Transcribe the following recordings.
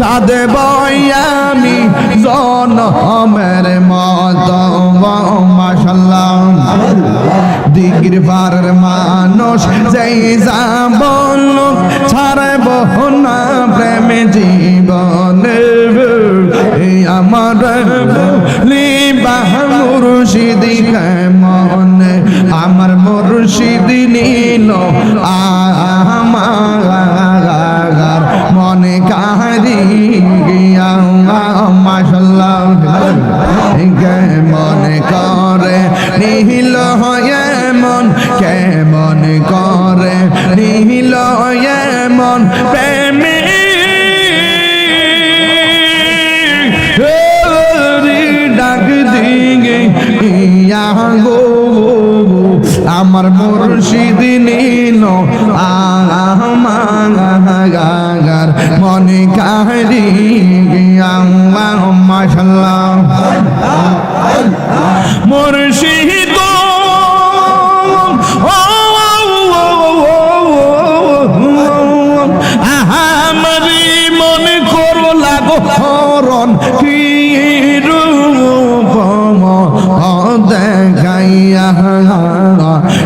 কাঁদে আমি জনমের মত মাসাল্লাম দিগির পারের মানুষ যেই যাব ছাড়ব না প্রেম জীবনে। আমার লিবা মুর্শিদি মনে আমার মুর্শিদিনী করে নীল এমন কেমন করে? নীল এমন প্রেমী। ডাক দিগে, ইয়া গো, আমার মুর্শিদ নীল আমার মনে কাহারি গিয়া মাশাল্লাহ। মুর্শিদ আহামরি মনে করো লাগো হরণ কি রূপ দেখাইয়া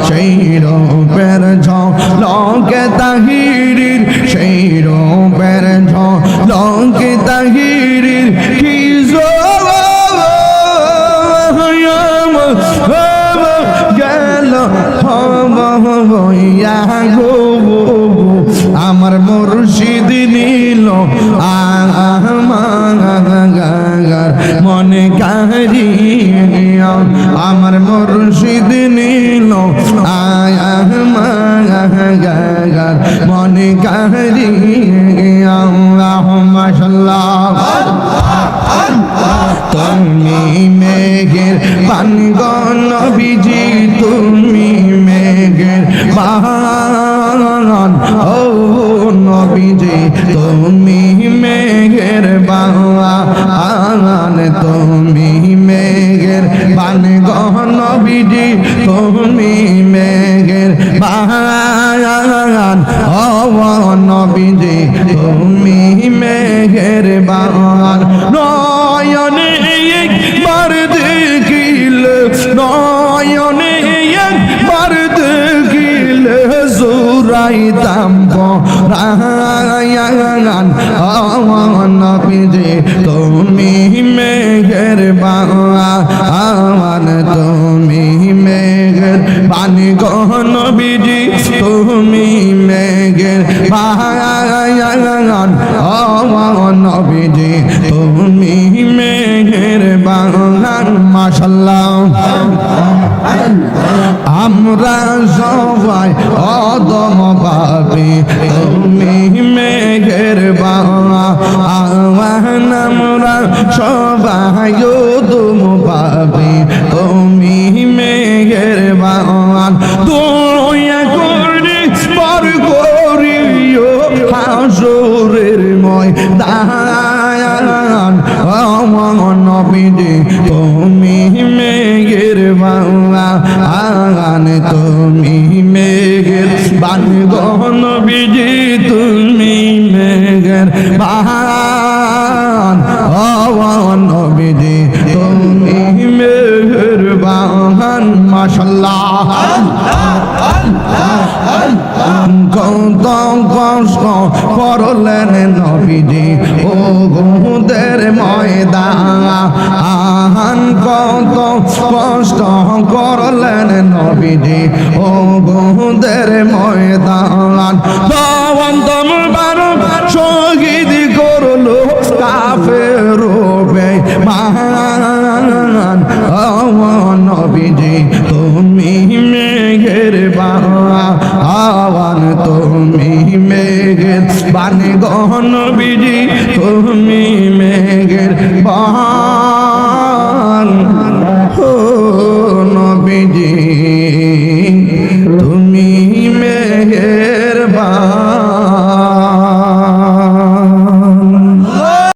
সেই রূপের ঝলকে তাহিরির সেই রূপের ঝলকে গো আমার মুর্শিদ নীল আমার মনে কাহারি আমার মুর্শিদ নীল আমার মনে কাহারি বাহান ও নবীজি, তুমি মেঘের বাহান তুমি মেঘের পানগন বিজি তুমি মেঘের বাহান ও নবীজি, তুমি মেঘের বাহান নবীজি তুমি মেঘের বান তুমি মেঘের পানি গহন বিজি তুমি মাশাল্লাহ। আমরা সবাই অদম পাবি তুমি মেঘের বাগান আমরা সবাই অদম পাবি তুমি মেঘের বাগান নবীজি, তুমি মেঘের বাংলা, আগান তুমি মেঘের বান। নবীজি, তুমি মেঘের বাহান নবীজি, তুমি মেঘের বাহান মাশাল্লাহ। কত কষ্ট করলেন নবীজি ও গুদের ময়দান। কষ্ট করলেন নবীজি। ও বহুদের ময়দান। দন্তম বারো শহীদ করল কাফের মান নবীজি, তুমি মেঘের বাবা আওয়ান, তুমি মেঘের বাণী গহন বিজি তুমি মেঘের বাহান